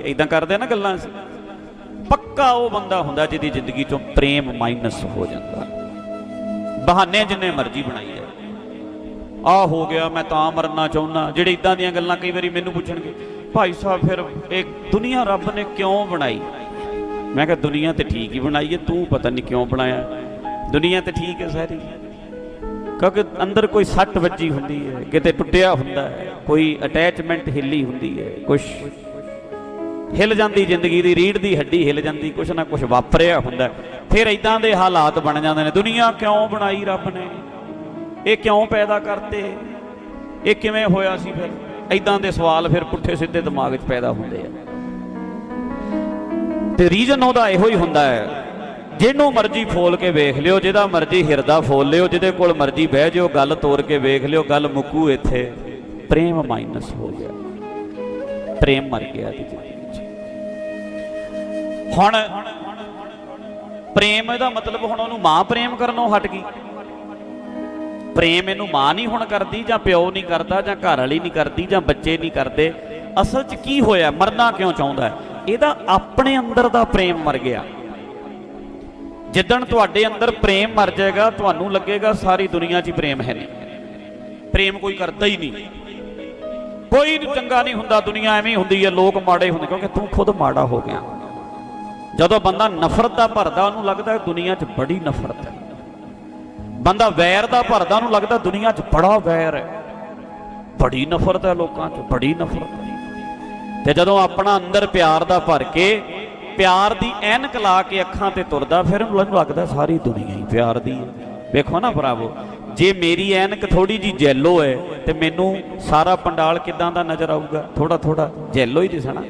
ਇਦਾਂ ਕਰਦੇ ਨਾ ਗੱਲਾਂ ਪੱਕਾ ਉਹ ਬੰਦਾ ਹੁੰਦਾ ਜਿਹਦੀ ਜ਼ਿੰਦਗੀ ਚੋਂ ਪ੍ਰੇਮ ਮਾਈਨਸ ਹੋ ਜਾਂਦਾ। ਬਹਾਨੇ ਜਿੰਨੇ ਮਰਜ਼ੀ ਬਣਾਈ ਜਾਏ ਆ ਹੋ ਗਿਆ, ਮੈਂ ਤਾਂ ਮਰਨਾ ਚਾਹੁੰਦਾ। ਜਿਹੜੇ ਇਦਾਂ ਦੀਆਂ ਗੱਲਾਂ ਕਈ ਵਾਰੀ ਮੈਨੂੰ ਪੁੱਛਣਗੇ, ਭਾਈ ਸਾਹਿਬ, ਫਿਰ ਇਹ ਦੁਨੀਆ ਰੱਬ ਨੇ ਕਿਉਂ ਬਣਾਈ? ਮੈਂ ਕਿਹਾ, ਦੁਨੀਆ ਤੇ ਠੀਕ ਹੀ ਬਣਾਈ ਹੈ, ਤੂੰ ਪਤਾ ਨਹੀਂ ਕਿਉਂ ਬਣਾਇਆ। ਦੁਨੀਆ ਤੇ ਠੀਕ ਹੈ ਸਾਰੀ। ਕਿਉਂਕਿ ਅੰਦਰ ਕੋਈ ਸੱਟ ਵੱਜੀ ਹੁੰਦੀ ਹੈ, ਕਿਤੇ ਟੁੱਟਿਆ ਹੁੰਦਾ ਹੈ, ਕੋਈ ਅਟੈਚਮੈਂਟ ਹਿੱਲੀ ਹੁੰਦੀ ਹੈ ਕੁਝ ਹਿੱਲ ਜਾਂਦੀ ਜ਼ਿੰਦਗੀ ਦੀ ਰੀੜ ਦੀ ਹੱਡੀ ਹਿੱਲ ਜਾਂਦੀ, ਕੁਛ ਨਾ ਕੁਛ ਵਾਪਰਿਆ ਹੁੰਦਾ। ਫਿਰ ਇਦਾਂ ਦੇ ਹਾਲਾਤ ਬਣ ਜਾਂਦੇ ਨੇ, ਦੁਨੀਆ ਕਿਉਂ ਬਣਾਈ ਰੱਬ ਨੇ? ਇਹ ਕਿਉਂ ਪੈਦਾ ਕਰਤੇ? ਇਹ ਕਿਵੇਂ ਹੋਇਆ ਸੀ ਫਿਰ? ਇਦਾਂ ਦੇ ਸਵਾਲ ਫਿਰ ਪੁੱਠੇ ਸਿੱਧੇ ਦਿਮਾਗ 'ਚ ਪੈਦਾ ਹੁੰਦੇ ਆ। ਤੇ ਰੀਜਨ ਉਹਦਾ ਇਹੋ ਹੀ ਹੁੰਦਾ ਹੈ, ਜਿਹਨੂੰ ਮਰਜ਼ੀ ਫੋਲ ਕੇ ਵੇਖ ਲਿਓ, ਜਿਹਦਾ ਮਰਜ਼ੀ ਹਿਰਦਾ ਫੋਲ ਲਿਓ, ਜਿਹਦੇ ਕੋਲ ਮਰਜ਼ੀ ਬਹਿ ਜਿਓ, ਗੱਲ ਤੋੜ ਕੇ ਵੇਖ ਲਿਓ, ਗੱਲ ਮੁੱਕੂ ਇੱਥੇ। ਪ੍ਰੇਮ ਮਾਈਨਸ ਹੋ ਗਿਆ। ਪ੍ਰੇਮ ਮਰ ਗਿਆ ਦੀ ਹੁਣ ਪ੍ਰੇਮ ਇਹਦਾ ਮਤਲਬ ਹੁਣ ਉਹਨੂੰ ਮਾਂ ਪ੍ਰੇਮ ਕਰਨੋਂ ਹਟ ਗਈ। ਪ੍ਰੇਮ ਇਹਨੂੰ ਮਾਂ ਨਹੀਂ ਹੁਣ ਕਰਦੀ ਜਾਂ ਪਿਓ ਨਹੀਂ ਕਰਦਾ ਜਾਂ ਘਰ ਵਾਲੀ ਨਹੀਂ ਕਰਦੀ ਜਾਂ ਬੱਚੇ ਨਹੀਂ ਕਰਦੇ। ਅਸਲ 'ਚ ਕੀ ਹੋਇਆ, ਮਰਨਾ ਕਿਉਂ ਚਾਹੁੰਦਾ? ਇਹਦਾ ਆਪਣੇ ਅੰਦਰ ਦਾ ਪ੍ਰੇਮ ਮਰ ਗਿਆ। ਜਿੱਦਣ ਤੁਹਾਡੇ ਅੰਦਰ ਪ੍ਰੇਮ ਮਰ ਜਾਏਗਾ, ਤੁਹਾਨੂੰ ਲੱਗੇਗਾ ਸਾਰੀ ਦੁਨੀਆ 'ਚ ਹੀ ਪ੍ਰੇਮ ਹੈ ਨਹੀਂ। ਪ੍ਰੇਮ ਕੋਈ ਕਰਦਾ ਹੀ ਨਹੀਂ। ਕੋਈ ਚੰਗਾ ਨਹੀਂ ਹੁੰਦਾ, ਦੁਨੀਆ ਐਵੇਂ ਹੀ ਹੁੰਦੀ ਹੈ, ਲੋਕ ਮਾੜੇ ਹੁੰਦੇ, ਕਿਉਂਕਿ ਤੂੰ ਖੁਦ ਮਾੜਾ ਹੋ ਗਿਆ। ਜਦੋਂ ਬੰਦਾ ਨਫ਼ਰਤ ਦਾ ਭਰਦਾ, ਉਹਨੂੰ ਲੱਗਦਾ ਹੈ ਦੁਨੀਆ 'ਚ ਬੜੀ ਨਫ਼ਰਤ ਹੈ। ਬੰਦਾ ਵੈਰ ਦਾ ਭਰਦਾ, ਉਹਨੂੰ ਲੱਗਦਾ ਦੁਨੀਆ 'ਚ ਬੜਾ ਵੈਰ ਹੈ। ਬੜੀ ਨਫ਼ਰਤ ਹੈ ਲੋਕਾਂ 'ਚ, ਬੜੀ ਨਫ਼ਰਤ ਤੇ ਜਦੋਂ ਆਪਣਾ ਅੰਦਰ ਪਿਆਰ ਦਾ ਭਰ ਕੇ, ਪਿਆਰ ਦੀ ਐਨਕ ਲਾ ਕੇ ਅੱਖਾਂ ਤੇ ਤੁਰਦਾ, ਫਿਰ ਉਹਨੂੰ ਲੱਗਦਾ ਸਾਰੀ ਦੁਨੀਆ ਹੀ ਪਿਆਰ ਦੀ ਹੈ। ਵੇਖੋ ਨਾ ਭਰਾਵੋ, ਜੇ ਮੇਰੀ ਐਨਕ ਥੋੜੀ ਜੀ ਜੈਲੋ ਹੈ, ਤੇ ਮੈਨੂੰ ਸਾਰਾ ਪੰਡਾਲ ਕਿਦਾਂ ਦਾ ਨਜ਼ਰ ਆਊਗਾ? ਥੋੜਾ ਥੋੜਾ ਜੈਲੋ ਹੀ ਦਿਸਣਾ।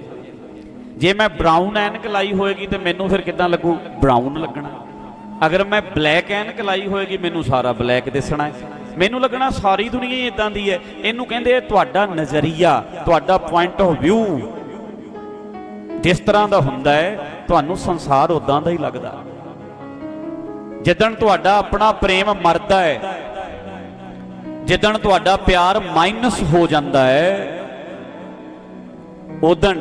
ਜੇ ਮੈਂ ਬ੍ਰਾਊਨ ਐਨਕ ਲਾਈ ਹੋਏਗੀ ਤੇ ਮੈਨੂੰ ਫਿਰ ਕਿੱਦਾਂ ਲੱਗੂ? ਬ੍ਰਾਊਨ ਲੱਗਣਾ। ਅਗਰ ਮੈਂ ਬਲੈਕ ਐਨਕ ਲਾਈ ਹੋਏਗੀ, ਮੈਨੂੰ ਸਾਰਾ ਬਲੈਕ ਦਿਸਣਾ ਹੈ। ਮੈਨੂੰ ਲੱਗਣਾ ਸਾਰੀ ਦੁਨੀਆ ਹੀ ਇਦਾਂ ਦੀ ਹੈ। ਇਹਨੂੰ ਕਹਿੰਦੇ ਤੁਹਾਡਾ ਨਜ਼ਰੀਆ, ਤੁਹਾਡਾ ਪੁਆਇੰਟ ਆਫ ਵਿਊ ਜਿਸ ਤਰ੍ਹਾਂ ਦਾ ਹੁੰਦਾ ਹੈ, ਤੁਹਾਨੂੰ ਸੰਸਾਰ ਉਦਾਂ ਦਾ ਹੀ ਲੱਗਦਾ। ਜਿੱਦਣ ਤੁਹਾਡਾ ਆਪਣਾ ਪ੍ਰੇਮ ਮਰਦਾ ਹੈ, ਜਿੱਦਣ ਤੁਹਾਡਾ ਪਿਆਰ ਮਾਈਨਸ ਹੋ ਜਾਂਦਾ ਹੈ ਉਦਣ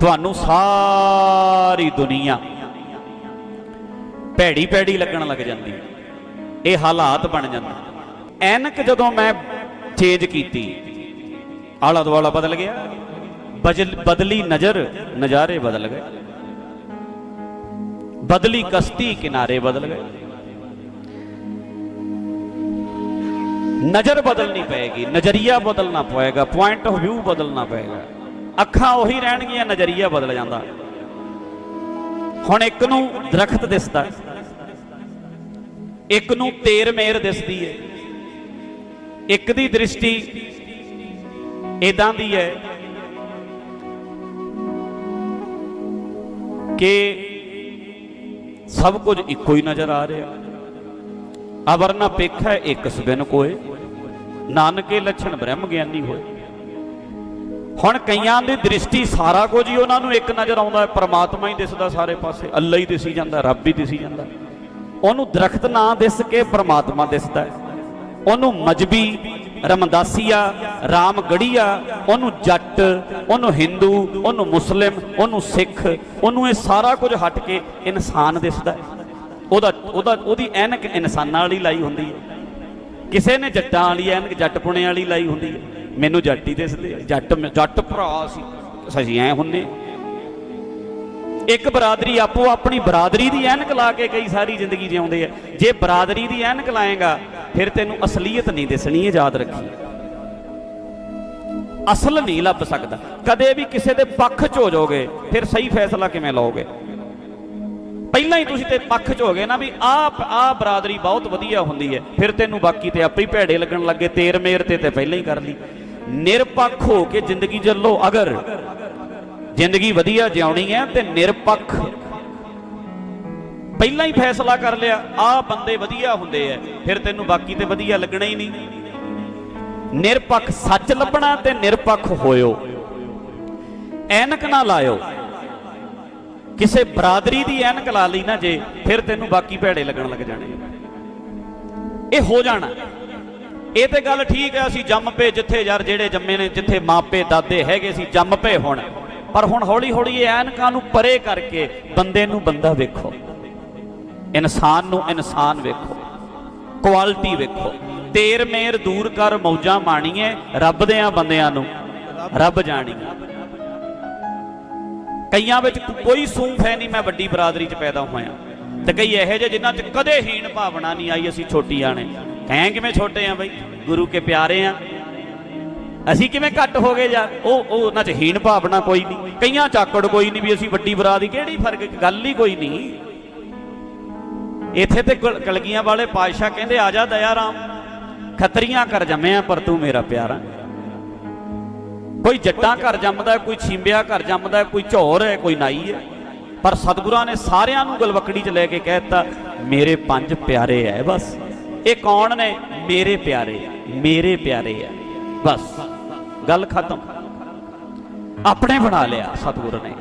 ਤੁਹਾਨੂੰ ਸਾਰੀ ਦੁਨੀਆ ਭੈੜੀ ਭੈੜੀ ਲੱਗਣ ਲੱਗ ਜਾਂਦੀ ਇਹ ਹਾਲਾਤ ਬਣ ਜਾਂਦੇ ਐਨਕ ਜਦੋਂ ਮੈਂ ਚੇਂਜ ਕੀਤੀ, ਆਲਾ ਦੁਆਲਾ ਬਦਲ ਗਿਆ, ਬਜਲ ਬਦਲੀ ਨਜ਼ਰ, ਨਜ਼ਾਰੇ ਬਦਲ ਗਏ। ਬਦਲੀ ਕਸ਼ਤੀ ਕਿਨਾਰੇ ਬਦਲ ਗਏ। ਨਜ਼ਰ ਬਦਲਣੀ ਪਏਗੀ, ਨਜ਼ਰੀਆ ਬਦਲਣਾ ਪਏਗਾ ਪੁਆਇੰਟ ਆਫ View ਬਦਲਣਾ ਪਏਗਾ। ਅੱਖਾਂ ਉਹੀ ਰਹਿਣਗੀਆਂ, ਨਜ਼ਰੀਆ ਬਦਲ ਜਾਂਦਾ। ਹੁਣ ਇੱਕ ਨੂੰ ਦਰਖਤ ਦਿਸਦਾ ਇੱਕ ਨੂੰ ਤੇਰ ਮੇਰ ਦਿਸਦੀ ਹੈ। ਇੱਕ ਦੀ ਦ੍ਰਿਸ਼ਟੀ ਇਦਾਂ ਦੀ ਹੈ ਕਿ ਸਭ ਕੁਝ ਇੱਕੋ ਹੀ ਨਜ਼ਰ ਆ ਰਿਹਾ। ਅਵਰਨਾ ਪੇਖਾ ਇੱਕ ਸਬਿਨ ਕੋਏ, ਨਾਨਕੇ ਲੱਛਣ ਬ੍ਰਹਮ ਗਿਆਨੀ ਹੋਏ। ਹੁਣ ਕਈਆਂ ਦੀ ਦ੍ਰਿਸ਼ਟੀ ਸਾਰਾ ਕੁਝ ਹੀ ਉਹਨਾਂ ਨੂੰ ਇੱਕ ਨਜ਼ਰ ਆਉਂਦਾ ਹੈ। ਪਰਮਾਤਮਾ ਹੀ ਦਿਸਦਾ ਸਾਰੇ ਪਾਸੇ, ਅੱਲਾ ਹੀ ਦਿਸੀ ਜਾਂਦਾ, ਰੱਬ ਹੀ ਦਿਸੀ ਜਾਂਦਾ। ਉਹਨੂੰ ਦਰਖਤ ਨਾ ਦਿਸ ਕੇ ਪਰਮਾਤਮਾ ਦਿਸਦਾ ਹੈ। ਉਹਨੂੰ ਮਜਬੀ, ਰਮਦਾਸੀਆ, ਰਾਮਗੜੀਆ, ਉਹਨੂੰ ਜੱਟ, ਉਹਨੂੰ ਹਿੰਦੂ, ਉਹਨੂੰ ਮੁਸਲਿਮ, ਉਹਨੂੰ ਸਿੱਖ, ਉਹਨੂੰ ਇਹ ਸਾਰਾ ਕੁਝ ਹਟ ਕੇ ਇਨਸਾਨ ਦਿਸਦਾ ਹੈ। ਉਹਦਾ ਉਹਦਾ, ਉਹਦੀ ਐਨਕ ਇਨਸਾਨਾਂ ਵਾਲੀ ਲਾਈ ਹੁੰਦੀ ਹੈ। ਕਿਸੇ ਨੇ ਜੱਟਾਂ ਵਾਲੀ ਐਨਕ, ਜੱਟ ਪੁਣੇ ਵਾਲੀ ਲਾਈ ਹੁੰਦੀ ਹੈ। ਮੈਨੂੰ ਜੱਟ ਹੀ ਦਿਸਦੇ ਜੱਟ ਜੱਟ ਭਰਾ ਸੀ। ਅਸੀਂ ਐ ਹੁੰਨੇ ਇੱਕ ਬਰਾਦਰੀ ਆਪੋ ਆਪਣੀ ਬਰਾਦਰੀ ਦੀ ਐਨਕ ਲਾ ਕੇ ਕਈ ਸਾਰੀ ਜ਼ਿੰਦਗੀ ਜਿਉਂਦੇ ਆ। ਜੇ ਬਰਾਦਰੀ ਦੀ ਐਨਕ ਲਾਏਗਾ, ਫਿਰ ਤੈਨੂੰ ਅਸਲੀਅਤ ਨਹੀਂ ਦਿਸਣੀ, ਇਹ ਯਾਦ ਰੱਖੀ। ਅਸਲ ਨਹੀਂ ਲੱਭ ਸਕਦਾ। ਕਦੇ ਵੀ ਕਿਸੇ ਦੇ ਪੱਖ 'ਚ ਹੋ ਜਾਓਗੇ, ਫਿਰ ਸਹੀ ਫੈਸਲਾ ਕਿਵੇਂ ਲਓਗੇ? ਪਹਿਲਾਂ ਹੀ ਤੁਸੀਂ ਤੇ ਪੱਖ 'ਚ ਹੋ ਗਏ ਨਾ ਵੀ ਆਹ ਆਹ ਬਰਾਦਰੀ ਬਹੁਤ ਵਧੀਆ ਹੁੰਦੀ ਹੈ। ਫਿਰ ਤੈਨੂੰ ਬਾਕੀ ਤੇ ਆਪੇ ਹੀ ਭੈੜੇ ਲੱਗਣ ਲੱਗੇ ਤੇਰ ਮੇਰ ਤੇ ਤੇ ਪਹਿਲਾਂ ਹੀ ਕਰ ਲਈ। ਨਿਰਪੱਖ ਹੋ ਕੇ ਜ਼ਿੰਦਗੀ ਚੱਲੋ ਅਗਰ ਜ਼ਿੰਦਗੀ ਵਧੀਆ ਜਿਉਣੀ ਹੈ, ਤੇ ਨਿਰਪੱਖ। ਪਹਿਲਾਂ ਹੀ ਫੈਸਲਾ ਕਰ ਲਿਆ, ਆਹ ਬੰਦੇ ਵਧੀਆ ਹੁੰਦੇ ਐ, ਫਿਰ ਤੈਨੂੰ ਬਾਕੀ ਤੇ ਵਧੀਆ ਲੱਗਣਾ ਹੀ ਨਹੀਂ। ਨਿਰਪੱਖ ਸੱਚ ਲੱਭਣਾ ਤੇ ਨਿਰਪੱਖ ਹੋਇਓ। ਐਨਕ ਨਾ ਲਾਇਓ। ਕਿਸੇ ਬਰਾਦਰੀ ਦੀ ਐਨਕ ਲਾ ਲਈ ਨਾ ਜੇ, ਫਿਰ ਤੈਨੂੰ ਬਾਕੀ ਭੈੜੇ ਲੱਗਣ ਲੱਗ ਜਾਣੇ। ਇਹ ਹੋ ਜਾਣਾ। ਇਹ ਤੇ ਗੱਲ ਠੀਕ ਹੈ, ਅਸੀਂ ਜੰਮ ਪਏ ਜਿੱਥੇ ਯਾਰ ਜਿਹੜੇ ਜੰਮੇ ਨੇ, ਜਿੱਥੇ ਮਾਪੇ, ਦਾਦੇ ਹੈਗੇ ਸੀ, ਜੰਮ ਪਏ ਹੁਣ। ਪਰ ਹੁਣ ਹੌਲੀ ਹੌਲੀ ਇਹ ਐਨਕਾਂ ਨੂੰ ਪਰੇ ਕਰਕੇ ਬੰਦੇ ਨੂੰ ਬੰਦਾ ਵੇਖੋ। ਇਨਸਾਨ ਨੂੰ ਇਨਸਾਨ ਵੇਖੋ। ਕੁਆਲਿਟੀ ਵੇਖੋ। ਤੇਰ ਮੇਰ ਦੂਰ ਕਰ, ਮੌਜਾਂ ਮਾਣੀਏ, ਰੱਬ ਦੇ ਆ ਬੰਦਿਆਂ ਨੂੰ, ਰੱਬ ਜਾਣੀ ਕਈਆਂ ਵਿੱਚ ਕੋਈ ਸੂਫ ਹੈ ਨਹੀਂ, ਮੈਂ ਵੱਡੀ ਬਰਾਦਰੀ 'ਚ ਪੈਦਾ ਹੋਇਆ। ਤੇ ਕਈ ਇਹੋ ਜਿਹੇ ਜਿਨ੍ਹਾਂ 'ਚ ਕਦੇ ਹੀਣ ਭਾਵਨਾ ਨਹੀਂ ਆਈ, ਅਸੀਂ ਛੋਟੀ ਆਣੇ ਕਹਿ ਕਿਵੇਂ ਛੋਟੇ ਆ ਬਈ? ਗੁਰੂ ਕੇ ਪਿਆਰੇ ਆ। ਅਸੀਂ ਕਿਵੇਂ ਘੱਟ ਹੋ ਗਏ ਯਾਰ? ਉਹ ਉਹ ਉਹਨਾਂ 'ਚ ਹੀਣ ਭਾਵਨਾ ਕੋਈ ਨਹੀਂ। ਕਈਆਂ ਚਾਕੜ ਕੋਈ ਨਹੀਂ ਵੀ ਅਸੀਂ ਵੱਡੀ ਬਰਾਦਰੀ ਕਿਹੜੀ ਫ਼ਰਕ? ਗੱਲ ਹੀ ਕੋਈ ਨਹੀਂ। ਇੱਥੇ ਤੇ ਕਲ- ਕਲਗੀਆਂ ਵਾਲੇ ਪਾਤਸ਼ਾਹ ਕਹਿੰਦੇ, ਆ ਜਾ ਦਇਆ ਰਾਮ ਖਤਰੀਆਂ ਕਰ ਜੰਮਿਆ ਪਰ ਤੂੰ ਮੇਰਾ ਪਿਆਰਾ। ਕੋਈ ਜੱਟਾਂ ਘਰ ਜੰਮਦਾ, ਕੋਈ ਛਿੰਬਿਆ ਘਰ ਜੰਮਦਾ, ਕੋਈ ਝੋਰ ਹੈ, ਕੋਈ ਨਾਈ ਹੈ। ਪਰ ਸਤਿਗੁਰਾਂ ਨੇ ਸਾਰਿਆਂ ਨੂੰ ਗਲਵਕੜੀ 'ਚ ਲੈ ਕੇ ਕਹਿਤਾ ਮੇਰੇ ਪੰਜ ਪਿਆਰੇ ਐ ਬਸ। ਇਹ ਕੌਣ ਨੇ? ਮੇਰੇ ਪਿਆਰੇ ਮੇਰੇ ਪਿਆਰੇ ਐ ਬਸ, ਗੱਲ ਖਤਮ। ਆਪਣੇ ਬਣਾ ਲਿਆ ਸਤਿਗੁਰ ਨੇ।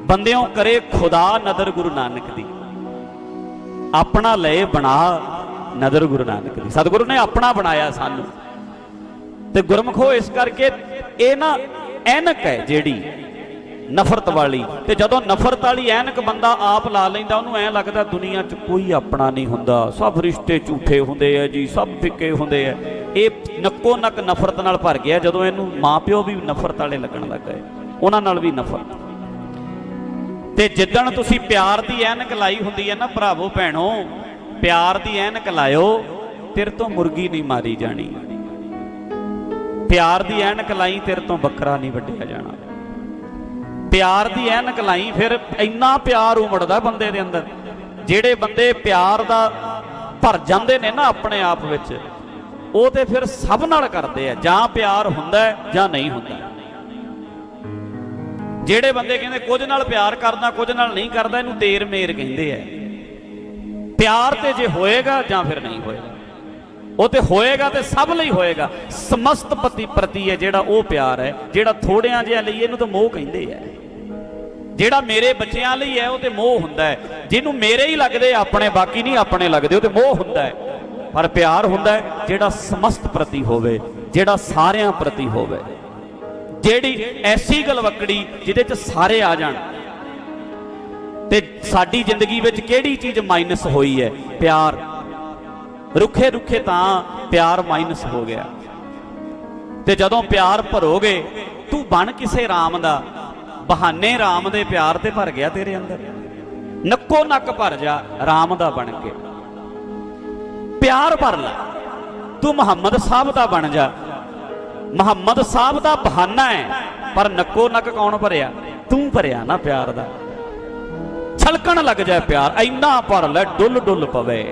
ਬੰਦਿਓ, ਕਰੇ ਖੁਦਾ ਨਦਰ ਗੁਰੂ ਨਾਨਕ ਦੀ। ਆਪਣਾ ਲਏ ਬਣਾ ਨਦਰ ਗੁਰੂ ਨਾਨਕ ਦੀ। ਸਤਿਗੁਰੂ ਨੇ ਆਪਣਾ ਬਣਾਇਆ ਸਾਨੂੰ। ਤੇ ਗੁਰਮਖੋ, ਇਸ ਕਰਕੇ ਇਹ ਨਾ ਐਨਕ ਹੈ ਜਿਹੜੀ ਨਫ਼ਰਤ ਵਾਲੀ। ਤੇ ਜਦੋਂ ਨਫ਼ਰਤ ਵਾਲੀ ਐਨਕ ਬੰਦਾ ਆਪ ਲਾ ਲੈਂਦਾ, ਉਹਨੂੰ ਐ ਲੱਗਦਾ ਦੁਨੀਆ 'ਚ ਕੋਈ ਆਪਣਾ ਨਹੀਂ ਹੁੰਦਾ। ਸਭ ਰਿਸ਼ਤੇ ਝੂਠੇ ਹੁੰਦੇ ਆ ਜੀ, ਸਭ ਫਿੱਕੇ ਹੁੰਦੇ ਆ। ਇਹ ਨੱਕੋ ਨੱਕ ਨਫ਼ਰਤ ਨਾਲ ਭਰ ਗਿਆ, ਜਦੋਂ ਇਹਨੂੰ ਮਾਪਿਓ ਵੀ ਨਫ਼ਰਤ ਵਾਲੇ ਲੱਗਣ ਲੱਗ ਗਏ। ਉਹਨਾਂ ਨਾਲ ਵੀ ਨਫ਼ਰਤ। ਤੇ ਜਿੱਦਣ ਤੁਸੀਂ ਪਿਆਰ ਦੀ ਐਨਕ ਲਾਈ ਹੁੰਦੀ ਹੈ ਨਾ, ਭਰਾਵੋ, ਭੈਣੋ, ਪਿਆਰ ਦੀ ਐਨਕ ਲਾਇਓ, ਤੇਰੇ ਤੋਂ ਮੁਰਗੀ ਨਹੀਂ ਮਾਰੀ ਜਾਣੀ। ਪਿਆਰ ਦੀ ਐਨਕ ਲਾਈ, ਤੇਰੇ ਤੋਂ ਬੱਕਰਾ ਨਹੀਂ ਵੱਢਿਆ ਜਾਣਾ। ਪਿਆਰ ਦੀ ਐਨਕ ਲਾਈ ਫਿਰ ਇੰਨਾ ਪਿਆਰ ਉਮੜਦਾ ਬੰਦੇ ਦੇ ਅੰਦਰ। ਜਿਹੜੇ ਬੰਦੇ ਪਿਆਰ ਦਾ ਭਰ ਜਾਂਦੇ ਨੇ ਨਾ ਆਪਣੇ ਆਪ ਵਿੱਚ, ਉਹ ਤੇ ਫਿਰ ਸਭ ਨਾਲ ਕਰਦੇ ਆ, ਜਾਂ ਪਿਆਰ ਹੁੰਦਾ ਜਾਂ ਨਹੀਂ ਹੁੰਦਾ। ਜਿਹੜੇ ਬੰਦੇ ਕਹਿੰਦੇ ਕੁਝ ਨਾਲ ਪਿਆਰ ਕਰਦਾ, ਕੁਝ ਨਾਲ ਨਹੀਂ ਕਰਦਾ, ਇਹਨੂੰ ਤੇਰ ਮੇਰ ਕਹਿੰਦੇ ਆ। ਪਿਆਰ ਤੇ ਜੇ ਹੋਏਗਾ ਜਾਂ ਫਿਰ ਨਹੀਂ ਹੋਏਗਾ। ਉਹ ਤੇ ਹੋਏਗਾ ਤੇ ਸਭ ਲਈ ਹੋਏਗਾ। ਸਮਸਤ ਪਤੀ ਪ੍ਰਤੀ ਹੈ ਜਿਹੜਾ ਉਹ ਪਿਆਰ ਹੈ, ਜਿਹੜਾ ਥੋੜਿਆਂ ਜਿਹਾ ਲਈ ਇਹਨੂੰ ਤਾਂ ਮੋਹ ਕਹਿੰਦੇ ਆ। ਜਿਹੜਾ ਮੇਰੇ ਬੱਚਿਆਂ ਲਈ ਹੈ, ਉਹ ਤੇ ਮੋਹ ਹੁੰਦਾ ਹੈ। ਜਿਹਨੂੰ ਮੇਰੇ ਹੀ ਲੱਗਦੇ, ਆਪਣੇ ਬਾਕੀ ਨਹੀਂ ਆਪਣੇ ਲੱਗਦੇ, ਉਹ ਤੇ ਮੋਹ ਹੁੰਦਾ ਹੈ। ਪਰ ਪਿਆਰ ਹੁੰਦਾ ਹੈ, ਜਿਹੜਾ ਸਮਸਤ ਪ੍ਰਤੀ ਹੋਵੇ, ਜਿਹੜਾ ਸਾਰਿਆਂ ਪ੍ਰਤੀ ਹੋਵੇ। ਜਿਹੜੀ ਐਸੀ ਗਲਵਕੜੀ ਜਿਹਦੇ ਚ ਸਾਰੇ ਆ ਜਾਣ। ਤੇ ਸਾਡੀ ਜ਼ਿੰਦਗੀ ਵਿੱਚ ਕਿਹੜੀ ਚੀਜ਼ ਮਾਈਨਸ ਹੋਈ ਹੈ? ਪਿਆਰ। ਰੁੱਖੇ ਰੁੱਖੇ ਤਾਂ ਪਿਆਰ ਮਾਈਨਸ ਹੋ ਗਿਆ। ਤੇ ਜਦੋਂ ਪਿਆਰ ਭਰੋਗੇ, ਤੂੰ ਬਣ ਕਿਸੇ RAM ਦਾ, ਬਹਾਨੇ RAM ਦੇ ਪਿਆਰ ਤੇ ਭਰ ਗਿਆ ਤੇਰੇ ਅੰਦਰ। ਨੱਕੋ ਨੱਕ ਭਰ ਜਾ RAM ਦਾ ਬਣ ਕੇ। ਪਿਆਰ ਭਰ ਲੈ, ਤੂੰ ਮੁਹੰਮਦ ਸਾਹਿਬ ਦਾ ਬਣ ਜਾ। ਮੁਹੰਮਦ ਸਾਹਿਬ ਦਾ ਬਹਾਨਾ ਹੈ, ਪਰ ਨੱਕੋ ਨੱਕ ਕੌਣ ਭਰਿਆ? ਤੂੰ ਭਰਿਆ ਨਾ ਪਿਆਰ ਦਾ। ਛਲਕਣ ਲੱਗ ਜਾਏ ਪਿਆਰ, ਇੰਨਾ ਭਰ ਲੈ, ਡੁੱਲ ਡੁੱਲ ਪਵੇ।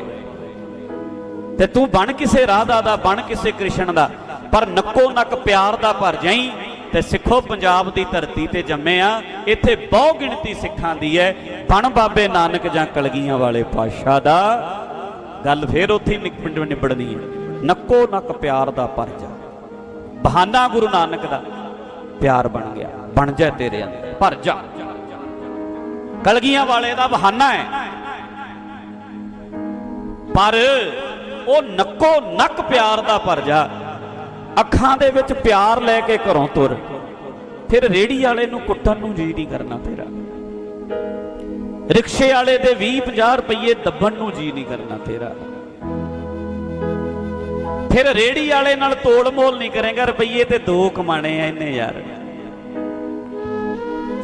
ਤੇ ਤੂੰ ਬਣ ਕਿਸੇ ਰਾਧਾ ਦਾ, ਬਣ ਕਿਸੇ ਕ੍ਰਿਸ਼ਨ ਦਾ, ਪਰ ਨੱਕੋ ਨੱਕ ਪਿਆਰ ਦਾ ਭਰ ਜਾਈ ਤੇ ਸਿੱਖੋ ਪੰਜਾਬ ਦੀ ਧਰਤੀ ਤੇ ਜੰਮੇ ਜੰਮਿਆ ਇੱਥੇ ਬਹੁ ਗਿਣਤੀ ਸਿੱਖਾਂ ਦੀ ਹੈ ਬਣ ਬਾਬੇ ਨਾਨਕ ਜਾਂ ਕਲਗੀਆਂ ਵਾਲੇ ਪਾਸ਼ਾ ਦਾ। ਗੱਲ ਫੇਰ ਉੱਥੇ ਹੀ ਨਿਕ- ਨਿਬੜਨੀ ਹੈ ਨੱਕੋ ਨੱਕ ਪਿਆਰ ਦਾ ਭਰ ਜਾ। ਬਹਾਨਾ ਗੁਰੂ ਨਾਨਕ ਦਾ। ਪਿਆਰ ਬਣ ਗਿਆ। ਬਣ ਜਾ ਤੇਰੇ ਅੰਦਰ। ਭਰ ਜਾ। ਕਲਗੀਆਂ ਵਾਲੇ ਦਾ ਬਹਾਨਾ ਹੈ ਪਰ ਉਹ ਨੱਕੋ ਨੱਕ ਪਿਆਰ ਦਾ ਭਰ ਜਾ ਅੱਖਾਂ ਦੇ ਵਿੱਚ ਪਿਆਰ ਲੈ ਕੇ ਘਰੋਂ ਤੁਰ। ਫਿਰ ਰੇੜੀ ਵਾਲੇ ਨੂੰ ਕੁੱਟਣ ਨੂੰ ਜੀ ਨਹੀਂ ਕਰਨਾ ਤੇਰਾ। ਰਿਕਸ਼ੇ ਵਾਲੇ ਦੇ 20 50 ਰੁਪਏ ਦੱਬਣ ਨੂੰ ਜੀ ਨਹੀਂ ਕਰਨਾ ਤੇਰਾ। ਫਿਰ ਰੇੜੀ ਵਾਲੇ ਨਾਲ ਤੋੜ ਮੋਲ ਨਹੀਂ ਕਰੇਗਾ, ਰੁਪਈਏ ਤੇ ਦੋ ਕਮਾਣੇ ਆ ਇਹਨੇ ਯਾਰ।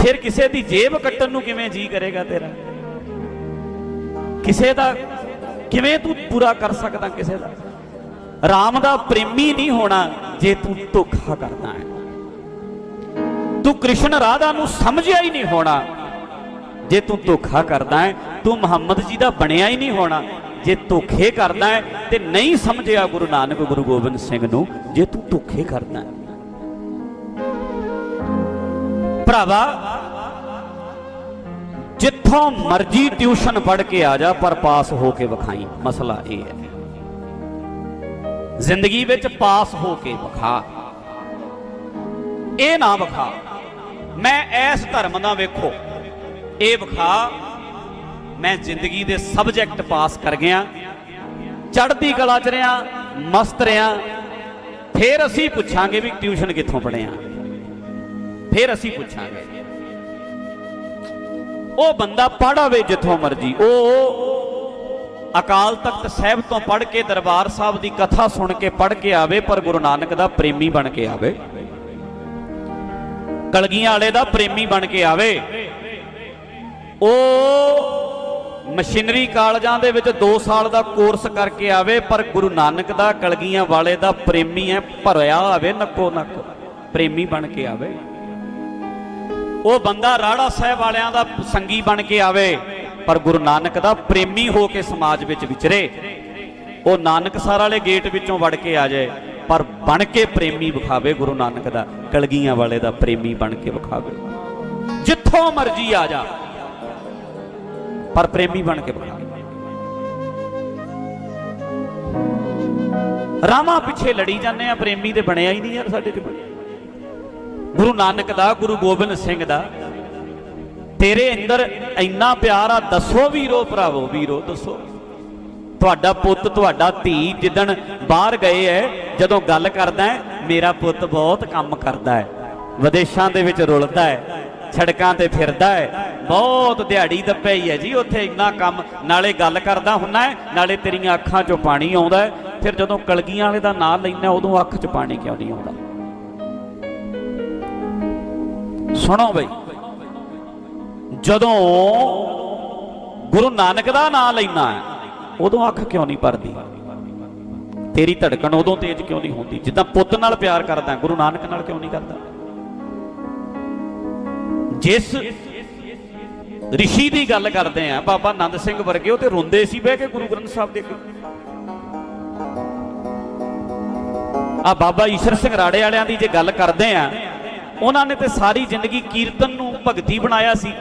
ਫਿਰ ਕਿਸੇ ਦੀ ਜੇਬ ਕੱਟਣ ਨੂੰ ਕਿਵੇਂ ਜੀ ਕਰੇਗਾ ਤੇਰਾ? ਕਿਸੇ ਦਾ ਕਿਵੇਂ ਤੂੰ ਪੂਰਾ ਕਰ ਸਕਦਾ ਕਿਸੇ ਦਾ? ਰਾਮ ਦਾ ਪ੍ਰੇਮੀ ਨਹੀਂ ਹੋਣਾ ਜੇ ਤੂੰ ਧੋਖਾ ਕਰਦਾ ਹੈ। ਤੂੰ ਕ੍ਰਿਸ਼ਨ ਰਾਧਾ ਨੂੰ ਸਮਝਿਆ ਹੀ ਨਹੀਂ ਹੋਣਾ ਜੇ ਤੂੰ ਧੋਖਾ ਕਰਦਾ ਹੈ, ਤੂੰ ਮੁਹੰਮਦ ਜੀ ਦਾ ਬਣਿਆ ਹੀ ਨਹੀਂ ਹੋਣਾ ਜੇ ਧੋਖੇ ਕਰਦਾ ਹੈ ਤੇ ਨਹੀਂ ਸਮਝਿਆ ਗੁਰੂ ਨਾਨਕ ਗੁਰੂ ਗੋਬਿੰਦ ਸਿੰਘ ਨੂੰ ਜੇ ਤੂੰ ਧੋਖੇ ਕਰਦਾ ਹੈ। ਭਰਾਵਾ ਜਿੱਥੋਂ ਮਰਜ਼ੀ ਟਿਊਸ਼ਨ ਪੜ੍ਹ ਕੇ ਆ ਜਾ, ਪਰ ਪਾਸ ਹੋ ਕੇ ਵਿਖਾਈ। ਮਸਲਾ ਇਹ ਹੈ। ਜ਼ਿੰਦਗੀ ਵਿੱਚ ਪਾਸ ਹੋ ਕੇ ਵਿਖਾ। ਇਹ ਨਾ ਵਿਖਾ। ਮੈਂ ਇਸ ਧਰਮ ਦਾ ਵੇਖੋ। ਇਹ ਵਿਖਾ, ਮੈਂ ਜ਼ਿੰਦਗੀ ਦੇ ਸਬਜੈਕਟ ਪਾਸ ਕਰ ਗਿਆ। ਚੜ੍ਹਦੀ ਕਲਾ ਚ ਰਿਆਂ ਮਸਤ ਰਿਆਂ ਫੇਰ ਅਸੀਂ ਪੁੱਛਾਂਗੇ ਵੀ ਟਿਊਸ਼ਨ ਕਿੱਥੋਂ ਪੜਿਆ ਫਿਰ ਅਸੀਂ ਪੁੱਛਾਂਗੇ। ਉਹ ਬੰਦਾ ਪੜਾਵੇ ਜਿੱਥੋਂ ਮਰਜ਼ੀ। ਉਹ ਅਕਾਲ ਤਖਤ ਸਾਹਿਬ ਤੋਂ ਪੜ ਕੇ ਦਰਬਾਰ ਸਾਹਿਬ ਦੀ ਕਥਾ ਸੁਣ ਕੇ ਪੜ ਕੇ ਆਵੇ, ਪਰ ਗੁਰੂ ਨਾਨਕ ਦਾ ਪ੍ਰੇਮੀ ਬਣ ਕੇ ਆਵੇ। ਕਲਗੀਆਂ ਵਾਲੇ ਦਾ ਪ੍ਰੇਮੀ ਬਣ ਕੇ ਆਵੇ। ਉਹ ਮਸ਼ੀਨਰੀ ਕਾਲਜਾਂ ਦੇ ਵਿੱਚ 2 ਸਾਲ ਦਾ ਕੋਰਸ ਕਰਕੇ ਆਵੇ, ਪਰ ਗੁਰੂ ਨਾਨਕ ਦਾ ਕਲਗੀਆਂ ਵਾਲੇ ਦਾ ਪ੍ਰੇਮੀ ਹੈ ਭਰਿਆ ਆਵੇ ਨੱਕੋ ਨੱਕ ਪ੍ਰੇਮੀ ਬਣ ਕੇ ਆਵੇ। ਉਹ ਬੰਦਾ ਰਾੜਾ ਸਾਹਿਬ ਵਾਲਿਆਂ ਦਾ ਸੰਗੀ ਬਣ ਕੇ ਆਵੇ, ਪਰ ਗੁਰੂ ਨਾਨਕ ਦਾ ਪ੍ਰੇਮੀ ਹੋ ਕੇ ਸਮਾਜ ਵਿੱਚ ਵਿਚਰੇ। ਉਹ ਨਾਨਕਸਰ ਵਾਲੇ ਗੇਟ ਵਿੱਚੋਂ ਵੜ ਕੇ ਆ ਜਾਏ, ਪਰ ਬਣ ਕੇ ਪ੍ਰੇਮੀ ਵਿਖਾਵੇ ਗੁਰੂ ਨਾਨਕ ਦਾ, ਕਲਗੀਆਂ ਵਾਲੇ ਦਾ ਪ੍ਰੇਮੀ ਬਣ ਕੇ ਵਿਖਾਵੇ। ਜਿੱਥੋਂ ਮਰਜ਼ੀ ਆ ਜਾ, ਪਰ ਪ੍ਰੇਮੀ ਬਣ ਕੇ ਵਿਖਾਵੇ ਰਾਮਾ ਪਿੱਛੇ ਲੜੀ ਜਾਂਦੇ ਆ, ਪ੍ਰੇਮੀ ਤੇ ਬਣਿਆ ਹੀ ਨਹੀਂ ਯਾਰ ਸਾਡੇ ਤੇ। ਗੁਰੂ ਨਾਨਕ ਦਾ, ਗੁਰੂ ਗੋਬਿੰਦ ਸਿੰਘ ਦਾ। ਤੇਰੇ ਅੰਦਰ ਇੰਨਾ ਪਿਆਰ ਆ, ਦੱਸੋ ਵੀਰੋ ਭਰਾਵੋ, ਵੀਰੋ ਦੱਸੋ। ਤੁਹਾਡਾ ਪੁੱਤ, ਤੁਹਾਡਾ ਧੀ ਜਿੱਦਣ ਬਾਹਰ ਗਏ ਐ, ਜਦੋਂ ਗੱਲ ਕਰਦਾ ਹੈ ਮੇਰਾ ਪੁੱਤ ਬਹੁਤ ਕੰਮ ਕਰਦਾ ਹੈ ਵਿਦੇਸ਼ਾਂ ਦੇ ਵਿੱਚ ਰੁਲਦਾ ਹੈ ਸੜਕਾਂ ਤੇ ਫਿਰਦਾ ਹੈ ਬਹੁਤ ਦਿਹਾੜੀ ਦੱਪੇ ਹੀ ਹੈ ਜੀ, ਉੱਥੇ ਇੰਨਾ ਕੰਮ। ਨਾਲੇ ਗੱਲ ਕਰਦਾ ਹੁੰਨਾ ਹੈ ਨਾਲੇ ਤੇਰੀਆਂ ਅੱਖਾਂ 'ਚੋਂ ਪਾਣੀ ਆਉਂਦਾ ਹੈ ਫਿਰ ਜਦੋਂ ਕਲਗੀਆਂ ਵਾਲੇ ਦਾ ਨਾਂ ਲੈਂਦਾ, ਉਦੋਂ ਅੱਖ 'ਚ ਪਾਣੀ ਕਿਉਂ ਨਹੀਂ ਆਉਂਦਾ? ਸੁਣੋ ਬਈ। ਜਦੋਂ ਗੁਰੂ ਨਾਨਕ ਦਾ ਨਾਮ ਲੈਣਾ ਹੈ, ਉਦੋਂ ਅੱਖ ਕਿਉਂ ਨਹੀਂ ਭਰਦੀ? ਤੇਰੀ ਧੜਕਣ ਉਦੋਂ ਤੇਜ਼ ਕਿਉਂ ਨਹੀਂ ਹੁੰਦੀ? ਜਿੱਦਾਂ ਪੁੱਤ ਨਾਲ ਪਿਆਰ ਕਰਦਾ ਗੁਰੂ ਨਾਨਕ ਨਾਲ ਕਿਉਂ ਨਹੀਂ ਕਰਦਾ? ਜਿਸ ਰਿਸ਼ੀ ਦੀ ਗੱਲ ਕਰਦੇ ਆ ਬਾਬਾ ਆਨੰਦ ਸਿੰਘ ਵਰਗੇ, ਉਹ ਤੇ ਰੋਂਦੇ ਸੀ, ਬਹਿ ਕੇ ਗੁਰੂ ਗ੍ਰੰਥ ਸਾਹਿਬ ਦੇ ਅੱਗੇ ਆ ਬਾਬਾ ਈਸ਼ਰ ਸਿੰਘ ਰਾੜੇ ਵਾਲਿਆਂ ਦੀ ਜੇ ਗੱਲ ਕਰਦੇ ਆ ਉਹਨਾਂ ਨੇ ਤੇ ਸਾਰੀ ਜ਼ਿੰਦਗੀ ਕੀਰਤਨ ਨੂੰ ਭਗਤੀ ਬਣਾਇਆ ਸੀ।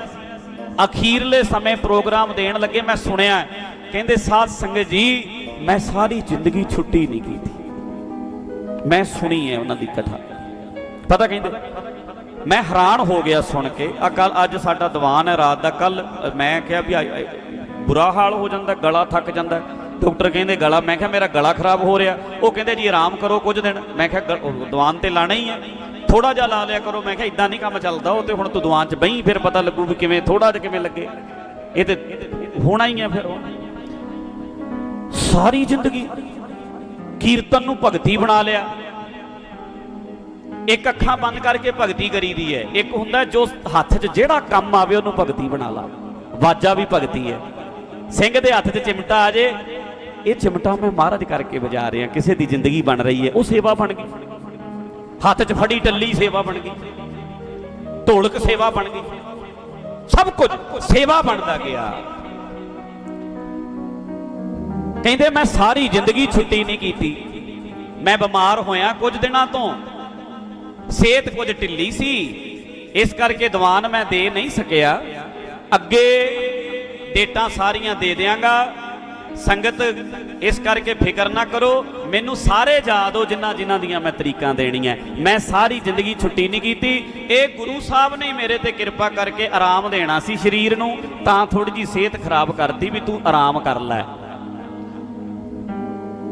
ਅਖੀਰਲੇ ਸਮੇਂ ਪ੍ਰੋਗਰਾਮ ਦੇਣ ਲੱਗੇ ਮੈਂ ਸੁਣਿਆ, ਕਹਿੰਦੇ, ਸਾਧ ਸੰਗਤ ਜੀ, ਮੈਂ ਸਾਰੀ ਜ਼ਿੰਦਗੀ ਛੁੱਟੀ ਨਹੀਂ ਕੀਤੀ। ਮੈਂ ਸੁਣੀ ਹੈ ਉਹਨਾਂ ਦੀ ਕਥਾ। ਪਤਾ ਕਹਿੰਦੇ, ਮੈਂ ਹੈਰਾਨ ਹੋ ਗਿਆ ਸੁਣ ਕੇ ਆ ਕੱਲ ਅੱਜ ਸਾਡਾ ਦੀਵਾਨ ਹੈ ਰਾਤ ਦਾ, ਕੱਲ ਮੈਂ ਕਿਹਾ ਵੀ ਬੁਰਾ ਹਾਲ ਹੋ ਜਾਂਦਾ, ਗਲਾ ਥੱਕ ਜਾਂਦਾ। ਡਾਕਟਰ ਕਹਿੰਦੇ, ਗਲਾ, ਮੈਂ ਕਿਹਾ, ਮੇਰਾ ਗਲਾ ਖਰਾਬ ਹੋ ਰਿਹਾ। ਉਹ ਕਹਿੰਦੇ, ਜੀ, ਆਰਾਮ ਕਰੋ ਕੁਝ ਦਿਨ। ਮੈਂ ਕਿਹਾ, ਗ- ਦੀਵਾਨ ਤੇ ਲਾਣਾ ਹੀ ਹੈ। ਥੋੜਾ ਜਿਹਾ ਲਾ ਲਿਆ ਕਰੋ। ਮੈਂ ਕਿਹਾ ਇਦਾਂ ਨਹੀਂ ਕੰਮ ਚੱਲਦਾ, ਉਹ ਤੇ ਹੁਣ ਤੂੰ ਦੀਵਾਨ 'ਚ ਬਹੀਂ ਫਿਰ ਪਤਾ ਲੱਗੂ ਵੀ ਕਿਵੇਂ ਥੋੜਾ ਜਿਹਾ ਕਿਵੇਂ ਲੱਗੇ। ਇਹ ਤੇ ਹੋਣਾ ਹੀ ਹੈ ਫਿਰ। ਸਾਰੀ ਜ਼ਿੰਦਗੀ ਕੀਰਤਨ ਨੂੰ ਭਗਤੀ ਬਣਾ ਲਿਆ। ਇੱਕ ਅੱਖਾਂ ਬੰਦ ਕਰਕੇ ਭਗਤੀ ਕਰੀਦੀ ਹੈ। ਇੱਕ ਹੁੰਦਾ ਜੋ ਹੱਥ 'ਚ ਜਿਹੜਾ ਕੰਮ ਆਵੇ, ਉਹਨੂੰ ਭਗਤੀ ਬਣਾ ਲਾ। ਵਾਜਾ ਵੀ ਭਗਤੀ ਹੈ। ਸਿੰਘ ਦੇ ਹੱਥ 'ਚ ਚਿਮਟਾ ਆ ਜੇ। ਇਹ ਚਿਮਟਾ ਮੈਂ ਮਹਾਰਾਜ ਕਰਕੇ ਵਜਾ ਰਿਹਾ। ਕਿਸੇ ਦੀ ਜ਼ਿੰਦਗੀ ਬਣ ਰਹੀ ਹੈ, ਉਹ ਸੇਵਾ ਬਣ ਗਈ। ਹੱਥ 'ਚ ਫੜੀ ਟੱਲੀ ਸੇਵਾ ਬਣ ਗਈ। ਢੋਲਕ ਸੇਵਾ ਬਣ ਗਈ। ਸਭ ਕੁਝ ਸੇਵਾ ਬਣਦਾ ਗਿਆ। ਕਹਿੰਦੇ, ਮੈਂ ਸਾਰੀ ਜ਼ਿੰਦਗੀ ਛੁੱਟੀ ਨਹੀਂ ਕੀਤੀ। ਮੈਂ ਬਿਮਾਰ ਹੋਇਆ ਕੁਝ ਦਿਨਾਂ ਤੋਂ। ਸਿਹਤ ਕੁਝ ਢਿੱਲੀ ਸੀ। ਇਸ ਕਰਕੇ ਦੀਵਾਨ ਮੈਂ ਦੇ ਨਹੀਂ ਸਕਿਆ। ਅੱਗੇ ਡੇਟਾਂ ਸਾਰੀਆਂ ਦੇ ਦਿਆਂਗਾ। ਸੰਗਤ, ਇਸ ਕਰਕੇ ਫਿਕਰ ਨਾ ਕਰੋ। ਮੈਨੂੰ ਸਾਰੇ ਯਾਦ ਹੋ ਜਿਨ੍ਹਾਂ ਜਿਨ੍ਹਾਂ ਦੀਆਂ ਮੈਂ ਤਰੀਕਾਂ ਦੇਣੀਆਂ। ਮੈਂ ਸਾਰੀ ਜ਼ਿੰਦਗੀ ਛੁੱਟੀ ਨਹੀਂ ਕੀਤੀ। ਇਹ ਗੁਰੂ ਸਾਹਿਬ ਨੇ ਮੇਰੇ ਤੇ ਕਿਰਪਾ ਕਰਕੇ ਆਰਾਮ ਦੇਣਾ ਸੀ ਸਰੀਰ ਨੂੰ। ਤਾਂ ਥੋੜੀ ਜੀ ਸਿਹਤ ਖਰਾਬ ਕਰਤੀ ਵੀ ਤੂੰ ਆਰਾਮ ਕਰ ਲੈ।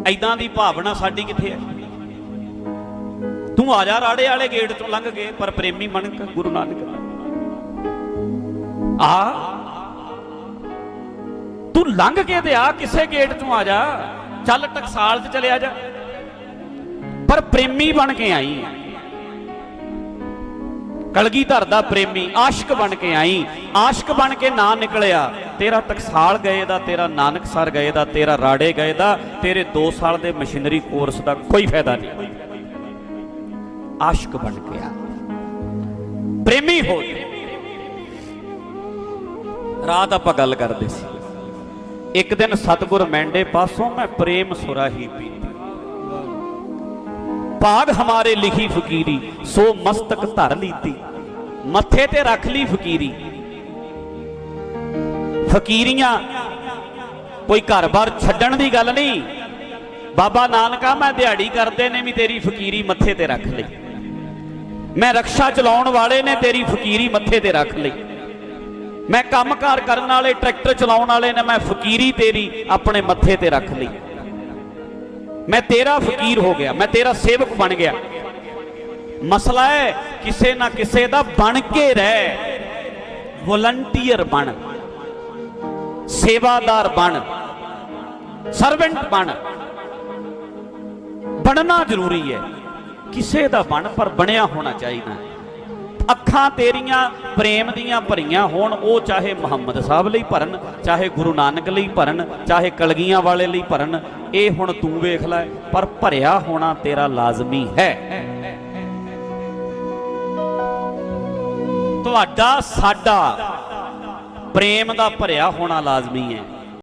ਐਦਾਂ ਦੀ ਭਾਵਨਾ ਸਾਡੀ ਕਿੱਥੇ ਹੈ? ਤੂੰ ਆ ਜਾ ਰਾੜੇ ਵਾਲੇ ਗੇਟ ਤੋਂ ਲੰਘ ਗਏ ਪਰ ਪ੍ਰੇਮੀ ਬਣ ਗੁਰੂ ਨਾਨਕ ਆ। ਤੂੰ ਲੰਘ ਕੇ ਤੇ ਆ, ਕਿਸੇ ਗੇਟ ਤੋਂ ਆ ਜਾ। ਚੱਲ ਟਕਸਾਲ 'ਚ ਚਲਿਆ ਜਾ। ਪਰ ਪ੍ਰੇਮੀ ਬਣ ਕੇ ਆਈ ਕਲਗੀਧਰ ਦਾ ਪ੍ਰੇਮੀ ਆਸ਼ਿਕ ਬਣ ਕੇ ਆਈ। ਆਸ਼ਿਕ ਬਣ ਕੇ ਨਾ ਨਿਕਲਿਆ। ਤੇਰਾ ਟਕਸਾਲ ਗਏ ਦਾ, ਤੇਰਾ ਨਾਨਕ ਸਰ ਗਏ ਦਾ, ਤੇਰਾ ਰਾੜੇ ਗਏ ਦਾ, ਤੇਰੇ 2 ਸਾਲ ਦੇ ਮਸ਼ੀਨਰੀ ਕੋਰਸ ਦਾ ਕੋਈ ਫਾਇਦਾ ਨਹੀਂ। ਆਸ਼ਿਕ ਬਣ ਕੇ ਆ। ਪ੍ਰੇਮੀ ਹੋ ਜਾ। ਰਾਤ ਆਪਾਂ ਗੱਲ ਕਰਦੇ ਸੀ। ਇੱਕ ਦਿਨ ਸਤਗੁਰ ਮੈਂਡੇ ਪਾਸੋਂ ਮੈਂ ਪ੍ਰੇਮ ਸੁਰਾਹੀ ਪੀਤੀ। ਭਾਗ ਹਮਾਰੇ ਲਿਖੀ ਫਕੀਰੀ, ਸੋ ਮਸਤਕ ਧਰ ਲੀਤੀ। ਮੱਥੇ ਤੇ ਰੱਖ ਲਈ ਫਕੀਰੀ। ਫਕੀਰੀਆਂ, ਕੋਈ ਘਰ-ਬਾਰ ਛੱਡਣ ਦੀ ਗੱਲ ਨਹੀਂ। ਬਾਬਾ ਨਾਨਕਾ, ਮੈਂ ਦਿਹਾੜੀ ਕਰਦੇ ਨੇ ਵੀ ਤੇਰੀ ਫਕੀਰੀ ਮੱਥੇ ਤੇ ਰੱਖ ਲਈ। ਮੈਂ ਰਕਸ਼ਾ ਚਲਾਉਣ ਵਾਲੇ ਨੇ ਤੇਰੀ ਫਕੀਰੀ ਮੱਥੇ ਤੇ ਰੱਖ ਲਈ। ਮੈਂ ਕੰਮਕਾਰ ਕਰਨ ਵਾਲੇ, ਟਰੈਕਟਰ ਚਲਾਉਣ ਵਾਲੇ ਨੇ, ਮੈਂ ਫਕੀਰੀ ਤੇਰੀ ਆਪਣੇ ਮੱਥੇ ਤੇ ਰੱਖ ਲਈ। ਮੈਂ ਤੇਰਾ ਫਕੀਰ ਹੋ ਗਿਆ, ਮੈਂ ਤੇਰਾ ਸੇਵਕ ਬਣ ਗਿਆ। ਮਸਲਾ ਹੈ ਕਿਸੇ ਨਾ ਕਿਸੇ ਦਾ ਬਣ ਕੇ ਰਹਿ। ਵਲੰਟੀਅਰ ਬਣ। ਸੇਵਾਦਾਰ ਬਣ। ਸਰਵੈਂਟ ਬਣ। ਬਣਨਾ ਜ਼ਰੂਰੀ ਹੈ। ਕਿਸੇ ਦਾ ਬਣ, ਪਰ ਬਣਿਆ ਹੋਣਾ ਚਾਹੀਦਾ। ਅੱਖਾਂ ਤੇਰੀਆਂ ਪ੍ਰੇਮ ਦੀਆਂ ਭਰੀਆਂ ਹੋਣ, ਉਹ ਚਾਹੇ ਮੁਹੰਮਦ ਸਾਹਿਬ ਲਈ ਭਰਨ, ਚਾਹੇ ਗੁਰੂ ਨਾਨਕ ਲਈ ਭਰਨ, ਚਾਹੇ ਕਲਗੀਆਂ ਵਾਲੇ ਲਈ ਭਰਨ, ਇਹ ਹੁਣ ਤੂੰ ਵੇਖ ਲੈ, ਪਰ ਭਰਿਆ ਹੋਣਾ ਤੇਰਾ ਲਾਜ਼ਮੀ ਹੈ। ਤੁਹਾਡਾ, ਸਾਡਾ ਪ੍ਰੇਮ ਦਾ ਭਰਿਆ ਹੋਣਾ ਲਾਜ਼ਮੀ ਹੈ।